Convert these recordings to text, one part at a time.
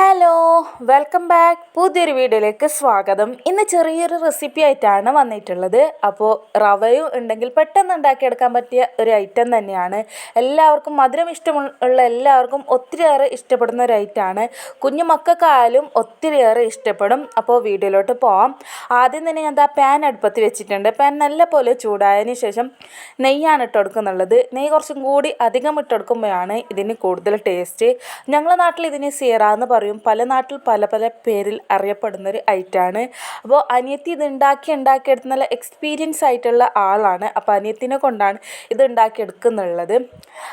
Hello welcome back. പുതിയൊരു വീഡിയോയിലേക്ക് സ്വാഗതം. ഇന്ന് ചെറിയൊരു റെസിപ്പി ആയിട്ടാണ് വന്നിട്ടുള്ളത്. അപ്പോൾ റവയും ഉണ്ടെങ്കിൽ പെട്ടെന്ന് ഉണ്ടാക്കിയെടുക്കാൻ പറ്റിയ ഒരു ഐറ്റം തന്നെയാണ്. എല്ലാവർക്കും മധുരം ഇഷ്ടമുള്ള എല്ലാവർക്കും ഒത്തിരിയേറെ ഇഷ്ടപ്പെടുന്ന ഒരു ഐറ്റമാണ് കുഞ്ഞു മക്കൾക്കായാലും ഒത്തിരിയേറെ ഇഷ്ടപ്പെടും. അപ്പോൾ വീഡിയോയിലോട്ട് പോവാം. ആദ്യം തന്നെ ഞാൻ ആ പാൻ അടുപ്പത്ത് വെച്ചിട്ടുണ്ട്. പാൻ നല്ല പോലെ ചൂടായതിന് ശേഷം നെയ്യാണ് ഇട്ട് കൊടുക്കുന്നുള്ളത്. നെയ്യ് കുറച്ചും കൂടി അധികം ഇട്ട് കൊടുക്കുമ്പോഴാണ് ഇതിന് കൂടുതൽ ടേസ്റ്റ് ഞങ്ങളുടെ നാട്ടിൽ ഇതിന് സീറ എന്ന് പറയും. പല പല പല പേരിൽ അറിയപ്പെടുന്ന ഒരു ഐറ്റാണ്. അപ്പോൾ അനിയത്തി ഇത് ഉണ്ടാക്കി ഉണ്ടാക്കിയെടുത്ത് നല്ല എക്സ്പീരിയൻസ് ആയിട്ടുള്ള ആളാണ്. അപ്പോൾ അനിയത്തിനെ കൊണ്ടാണ് ഇത് ഉണ്ടാക്കിയെടുക്കുന്നുള്ളത്.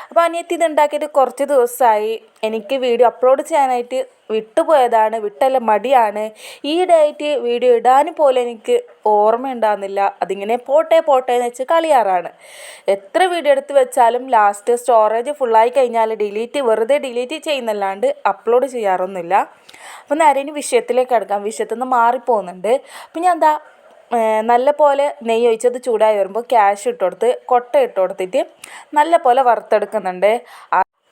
അപ്പോൾ അനിയത്തി ഇത് ഉണ്ടാക്കിയിട്ട് കുറച്ച് ദിവസമായി എനിക്ക് വീഡിയോ അപ്ലോഡ് ചെയ്യാനായിട്ട് വിട്ടുപോയതാണ്. വിട്ടല്ല മടിയാണ്. ഈ വീഡിയോ ഇടാൻ പോലും എനിക്ക് ഓർമ്മ ഉണ്ടാകുന്നില്ല അതിങ്ങനെ പോട്ടെ പോട്ടെ എന്ന് വെച്ച് കളിയാറാണ്. എത്ര വീഡിയോ എടുത്ത് വെച്ചാലും ലാസ്റ്റ് സ്റ്റോറേജ് ഫുള്ളായി കഴിഞ്ഞാൽ ഡിലീറ്റ് വെറുതെ ഡിലീറ്റ് ചെയ്യുന്നല്ലാണ്ട് അപ്ലോഡ് ചെയ്യാറൊന്നുമില്ല. അപ്പോൾ നേരെ ഇനി വിഷയത്തിലേക്ക് കിടക്കാം. വിഷയത്തിൽ നിന്ന് മാറിപ്പോകുന്നുണ്ട് അപ്പം ഞാൻ എന്താ നല്ല പോലെ നെയ്യ് ഒഴിച്ചത് ചൂടായി വരുമ്പോൾ ക്യാഷ് ഇട്ട് കൊടുത്ത് കൊട്ട ഇട്ട് കൊടുത്തിട്ട് നല്ല പോലെ വറുത്തെടുക്കുന്നുണ്ട്.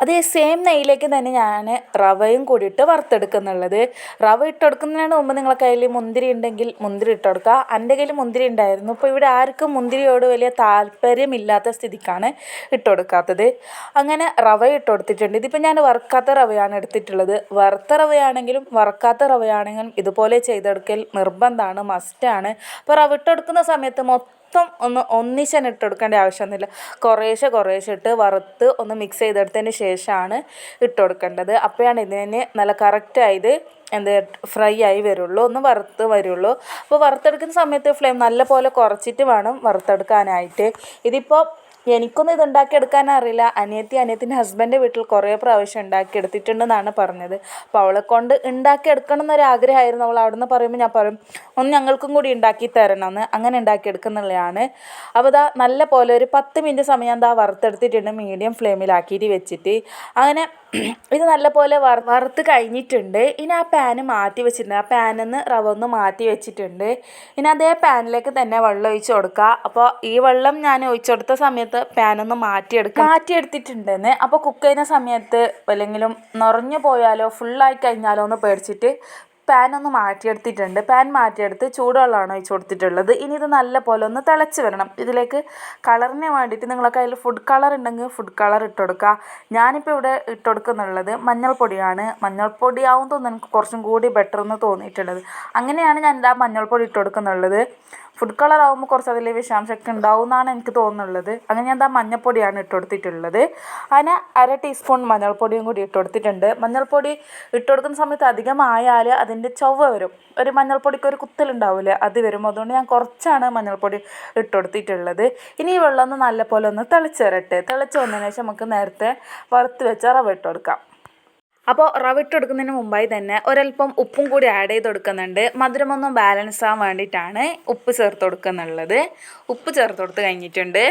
അതേ സെയിം നെയ്യിലേക്ക് തന്നെ ഞാൻ റവയും കൂടി ഇട്ട് വറുത്തെടുക്കുന്നുള്ളത്. റവ ഇട്ടെടുക്കുന്നതിന് മുമ്പ് നിങ്ങളെ കയ്യിൽ മുന്തിരി ഉണ്ടെങ്കിൽ മുന്തിരി ഇട്ടെടുക്കുക. എന്റെ കയ്യിൽ മുന്തിരി ഉണ്ടായിരുന്നു. ഇപ്പോൾ ഇവിടെ ആർക്കും മുന്തിരിയോട് വലിയ താല്പര്യമില്ലാത്ത സ്ഥിതിക്കാണ് ഇട്ടെടുക്കാത്തത്. അങ്ങനെ റവ ഇട്ട് കൊടുത്തിട്ടുണ്ട് ഇതിപ്പോൾ ഞാൻ വറുക്കാത്ത റവയാണ് എടുത്തിട്ടുള്ളത്. വറുത്ത റവയാണെങ്കിലും വറുക്കാത്ത റവയാണെങ്കിലും ഇതുപോലെ ചെയ്തെടുക്കൽ നിർബന്ധമാണ് മസ്റ്റാണ് അപ്പോൾ റവ ഇട്ടെടുക്കുന്ന സമയത്ത് മൊത്തം മൊത്തം ഒന്ന് ഒന്നിച്ചന്നെ ഇട്ട് കൊടുക്കേണ്ട ആവശ്യമൊന്നുമില്ല. കുറേശ്ശെ കുറേശ്ശെ ഇട്ട് വറുത്ത് ഒന്ന് മിക്സ് ചെയ്തെടുത്തതിന് ശേഷമാണ് ഇട്ട് കൊടുക്കേണ്ടത്. അപ്പോഴാണ് ഇതിന് നല്ല കറക്റ്റായത് എന്ത് ഫ്രൈ ആയി വരുള്ളൂ. ഒന്ന് വറുത്ത് വരുള്ളൂ. അപ്പോൾ വറുത്തെടുക്കുന്ന സമയത്ത് ഫ്ലെയിം നല്ല പോലെ കുറച്ചിട്ട് വേണം വറുത്തെടുക്കാനായിട്ട്. ഇതിപ്പോൾ എനിക്കൊന്നും ഇത് ഉണ്ടാക്കിയെടുക്കാൻ അറിയില്ല. അനിയത്തി അനിയത്തിന്റെ ഹസ്ബൻഡ് വീട്ടിൽ കുറേ പ്രാവശ്യം ഉണ്ടാക്കിയെടുത്തിട്ടുണ്ടെന്നാണ് പറഞ്ഞത്. അപ്പോൾ അവളെ കൊണ്ട് ഉണ്ടാക്കിയെടുക്കണം എന്നൊരു ആഗ്രഹമായിരുന്നു. അവൾ അവിടെ നിന്ന് പറയുമ്പോൾ ഞാൻ പറയും ഒന്ന് ഞങ്ങൾക്കും കൂടി ഉണ്ടാക്കി തരണമെന്ന് അങ്ങനെ ഉണ്ടാക്കിയെടുക്കുന്നുള്ളതാണ്. അപ്പോൾ ഇതാ നല്ല പോലെ ഒരു പത്ത് മിനിറ്റ് സമയം എന്താ വറുത്തെടുത്തിട്ടുണ്ട്. മീഡിയം ഫ്ലെയിമിലാക്കിയിട്ട് വെച്ചിട്ട്. അങ്ങനെ ഇത് നല്ലപോലെ വറ വറുത്ത് കഴിഞ്ഞിട്ടുണ്ട്. ഇനി ആ പാന് മാറ്റി വെച്ചിട്ടുണ്ട്. ആ പാനിൽ നിന്ന് റവ ഒന്ന് മാറ്റി വെച്ചിട്ടുണ്ട്. ഇനി അതേ പാനിലേക്ക് തന്നെ വെള്ളം ഒഴിച്ച് കൊടുക്കുക. അപ്പോൾ ഈ വെള്ളം ഞാൻ ഒഴിച്ചു കൊടുത്ത സമയത്ത് പാനൊന്ന് മാറ്റിയെടുക്കും. മാറ്റിയെടുത്തിട്ടുണ്ടെന്ന്. അപ്പോൾ കുക്ക് ചെയ്യുന്ന സമയത്ത് അല്ലെങ്കിലും നിറഞ്ഞു പോയാലോ ഫുള്ളായി കഴിഞ്ഞാലോ എന്ന് പേടിച്ചിട്ട് പാൻ ഒന്ന് മാറ്റിയെടുത്തിട്ടുണ്ട്. പാൻ മാറ്റിയെടുത്ത് ചൂടുവെള്ളമാണ് ഒഴിച്ച് കൊടുത്തിട്ടുള്ളത്. ഇനി ഇത് നല്ല പോലെ ഒന്ന് തിളച്ച് വരണം. ഇതിലേക്ക് കളറിന് വേണ്ടിയിട്ട് നിങ്ങളൊക്കെ അതിൽ ഫുഡ് കളർ ഉണ്ടെങ്കിൽ ഫുഡ് കളർ ഇട്ട് കൊടുക്കുക. ഞാനിപ്പോൾ ഇവിടെ ഇട്ട് കൊടുക്കുന്നുള്ളത് മഞ്ഞൾപ്പൊടിയാണ്. മഞ്ഞൾപ്പൊടിയാവും തോന്നുന്നു എനിക്ക് കുറച്ചും കൂടി ബെറ്റർ എന്ന് തോന്നിയിട്ടുള്ളത്. അങ്ങനെയാണ് ഞാൻ ആ മഞ്ഞൾപ്പൊടി ഇട്ട് കൊടുക്കുന്നുള്ളത്. ഫുഡ് കളർ ആകുമ്പോൾ കുറച്ച് അതിൽ വിഷാംശമൊക്കെ ഉണ്ടാവും എന്നാണ് എനിക്ക് തോന്നുന്നുള്ളത്. അങ്ങനെ ഞാൻ എന്താ മഞ്ഞൾപ്പൊടിയാണ് ഇട്ട് കൊടുത്തിട്ടുള്ളത് അതിന് അര ടീസ്പൂൺ മഞ്ഞൾപ്പൊടിയും കൂടി ഇട്ട് കൊടുത്തിട്ടുണ്ട് മഞ്ഞൾപ്പൊടി ഇട്ട് കൊടുക്കുന്ന സമയത്ത് അധികമായാൽ അതിന്റെ ചൊവ്വ വരും. ഒരു മഞ്ഞൾപ്പൊടിക്ക് ഒരു കുത്തലുണ്ടാവില്ല അത് വരും. അതുകൊണ്ട് ഞാൻ കുറച്ചാണ് മഞ്ഞൾപ്പൊടി ഇട്ട് കൊടുത്തിട്ടുള്ളത് ഇനി ഈ വെള്ളം ഒന്ന് നല്ലപോലെ ഒന്ന് തിളച്ച് വരട്ടെ തിളച്ച് വന്നതിന് ശേഷം നമുക്ക് നേരത്തെ വറുത്ത് വെച്ച റവ ഇട്ട് കൊടുക്കാം അപ്പോൾ റവ ഇട്ട് കൊടുക്കുന്നതിന് മുമ്പായി തന്നെ ഒരല്പം ഉപ്പും കൂടി ആഡ് ചെയ്ത് കൊടുക്കുന്നുണ്ട്. മധുരമൊന്നും ബാലൻസ് ആവാൻ വേണ്ടിയിട്ടാണ് ഉപ്പ് ചേർത്ത് കൊടുക്കുന്നുള്ളത്. ഉപ്പ് ചേർത്ത് കൊടുത്ത് കഴിഞ്ഞിട്ടുണ്ട്.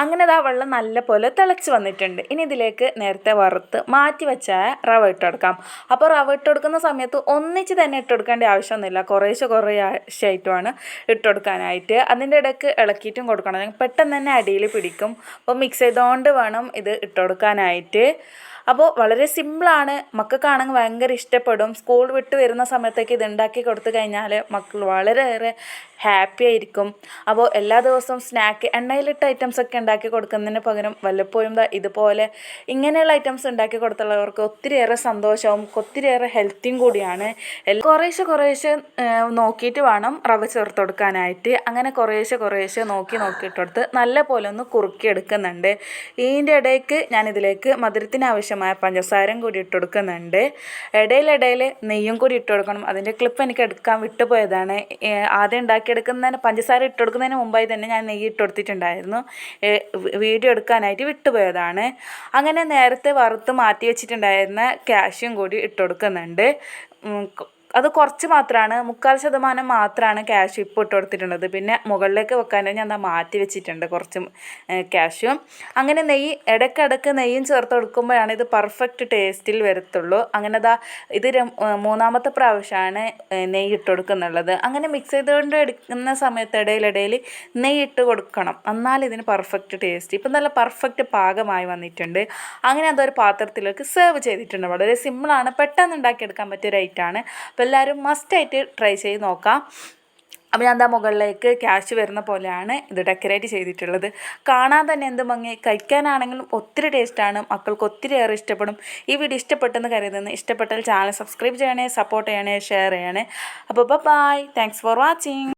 അങ്ങനെ ആ വെള്ളം നല്ല പോലെ തിളച്ച് വന്നിട്ടുണ്ട്. ഇനി ഇതിലേക്ക് നേരത്തെ വറുത്ത് മാറ്റി വെച്ച റവ ഇട്ട് കൊടുക്കാം. അപ്പോൾ റവ ഇട്ട് കൊടുക്കുന്ന സമയത്ത് ഒന്നിച്ച് തന്നെ ഇട്ട് കൊടുക്കേണ്ട ആവശ്യമൊന്നുമില്ല. കുറേശ്ശെ കുറേശ്ശായിട്ടുമാണ് ഇട്ട് കൊടുക്കാനായിട്ട്. അതിന്റെ ഇടയ്ക്ക് ഇളക്കിയിട്ടും കൊടുക്കണം. പെട്ടെന്ന് തന്നെ അടിയിൽ പിടിക്കും. അപ്പോൾ മിക്സ് ചെയ്തുകൊണ്ട് വേണം ഇത് ഇട്ട് കൊടുക്കാനായിട്ട്. അപ്പോൾ വളരെ സിമ്പിളാണ്. മക്കൾക്കാണെങ്കിൽ ഭയങ്കര ഇഷ്ടപ്പെടും. സ്കൂൾ വിട്ട് വരുന്ന സമയത്തേക്ക് ഇത് ഉണ്ടാക്കി കൊടുത്തു കഴിഞ്ഞാൽ മക്കൾ വളരെയേറെ ഹാപ്പി ആയിരിക്കും. അപ്പോൾ എല്ലാ ദിവസവും സ്നാക്ക് എണ്ണയിലിട്ട ഐറ്റംസ് ഒക്കെ ഉണ്ടാക്കി കൊടുക്കുന്നതിന് പകരം വല്ലപ്പോഴും ഇതുപോലെ ഇങ്ങനെയുള്ള ഐറ്റംസ് ഉണ്ടാക്കി കൊടുത്തുള്ളവർക്ക് ഒത്തിരിയേറെ സന്തോഷവും ഒത്തിരിയേറെ ഹെൽത്തിയും കൂടിയാണ്. കുറേശ്ശെ കുറേശ്ശെ നോക്കിയിട്ട് വേണം റവ ചേർത്ത് കൊടുക്കാനായിട്ട്. അങ്ങനെ കുറേശ്ശെ കുറേശ്ശെ നോക്കി നോക്കിയിട്ടെടുത്ത് നല്ല പോലെ ഒന്ന് കുറുക്കിയെടുക്കുന്നുണ്ട് ഇതിന്റെ ഇടയ്ക്ക് ഞാനിതിലേക്ക് മധുരത്തിന് ആവശ്യമായ പഞ്ചസാരയും കൂടി ഇട്ട് കൊടുക്കുന്നുണ്ട്. ഇടയിലിടയിൽ നെയ്യും കൂടി ഇട്ട് കൊടുക്കണം. അതിന്റെ ക്ലിപ്പ് എനിക്ക് എടുക്കാൻ വിട്ടുപോയതാണ്. ആദ്യം ഉണ്ടാക്കിയെടുക്കുന്നതിന് പഞ്ചസാര ഇട്ട് കൊടുക്കുന്നതിന് മുമ്പായി തന്നെ ഞാൻ നെയ്യ് ഇട്ട് കൊടുത്തിട്ടുണ്ടായിരുന്നു വീഡിയോ എടുക്കാനായിട്ട് വിട്ടുപോയതാണ്. അങ്ങനെ നേരത്തെ വറുത്ത് മാറ്റി വെച്ചിട്ടുണ്ടായിരുന്ന ക്യാഷും കൂടി ഇട്ട് കൊടുക്കുന്നുണ്ട് അത് കുറച്ച് മാത്രമാണ് മുക്കാൽ ശതമാനം മാത്രമാണ് ക്യാഷ് ഇപ്പോൾ ഇട്ട് കൊടുത്തിട്ടുള്ളത്. പിന്നെ മുകളിലേക്ക് വെക്കാൻ ഞാൻ എന്താ മാറ്റി വെച്ചിട്ടുണ്ട് കുറച്ച് ക്യാഷും അങ്ങനെ നെയ്യ് ഇടയ്ക്കിടയ്ക്ക് നെയ്യും ചേർത്ത് കൊടുക്കുമ്പോഴാണ് ഇത് പെർഫെക്റ്റ് ടേസ്റ്റിൽ വരത്തുള്ളൂ. അങ്ങനെ ദാ ഇത് മൂന്നാമത്തെ പ്രാവശ്യമാണ് നെയ്യ് ഇട്ട് കൊടുക്കുന്നുള്ളത്. അങ്ങനെ മിക്സ് ചെയ്തുകൊണ്ട് എടുക്കുന്ന സമയത്ത് ഇടയിലിടയിൽ നെയ്യ് ഇട്ട് കൊടുക്കണം. എന്നാൽ ഇതിന് പെർഫെക്റ്റ് ടേസ്റ്റ് ഇപ്പം നല്ല പെർഫെക്റ്റ് പാകമായി വന്നിട്ടുണ്ട്. അങ്ങനെ അതൊരു പാത്രത്തിലേക്ക് സെർവ് ചെയ്തിട്ടുണ്ട്. വളരെ സിമ്പിളാണ് പെട്ടെന്ന് ഉണ്ടാക്കിയെടുക്കാൻ പറ്റിയ ഒരു അപ്പോൾ എല്ലാവരും മസ്റ്റായിട്ട് ട്രൈ ചെയ്ത് നോക്കാം. അപ്പോൾ ഞാൻ എന്താ മുകളിലേക്ക് ക്യാഷ് വരുന്ന പോലെയാണ് ഇത് ഡെക്കറേറ്റ് ചെയ്തിട്ടുള്ളത്. കാണാൻ തന്നെ എന്ത് ഭംഗി. കഴിക്കാനാണെങ്കിലും ഒത്തിരി ടേസ്റ്റാണ് മക്കൾക്ക് ഒത്തിരി ഏറെ ഇഷ്ടപ്പെടും. ഈ വീഡിയോ ഇഷ്ടപ്പെട്ടെന്ന് കരുതുന്നു. ഇഷ്ടപ്പെട്ടാൽ ചാനൽ സബ്സ്ക്രൈബ് ചെയ്യണേ സപ്പോർട്ട് ചെയ്യണേ ഷെയർ ചെയ്യണേ. അപ്പോൾ ബൈ താങ്ക്സ് ഫോർ വാച്ചിങ്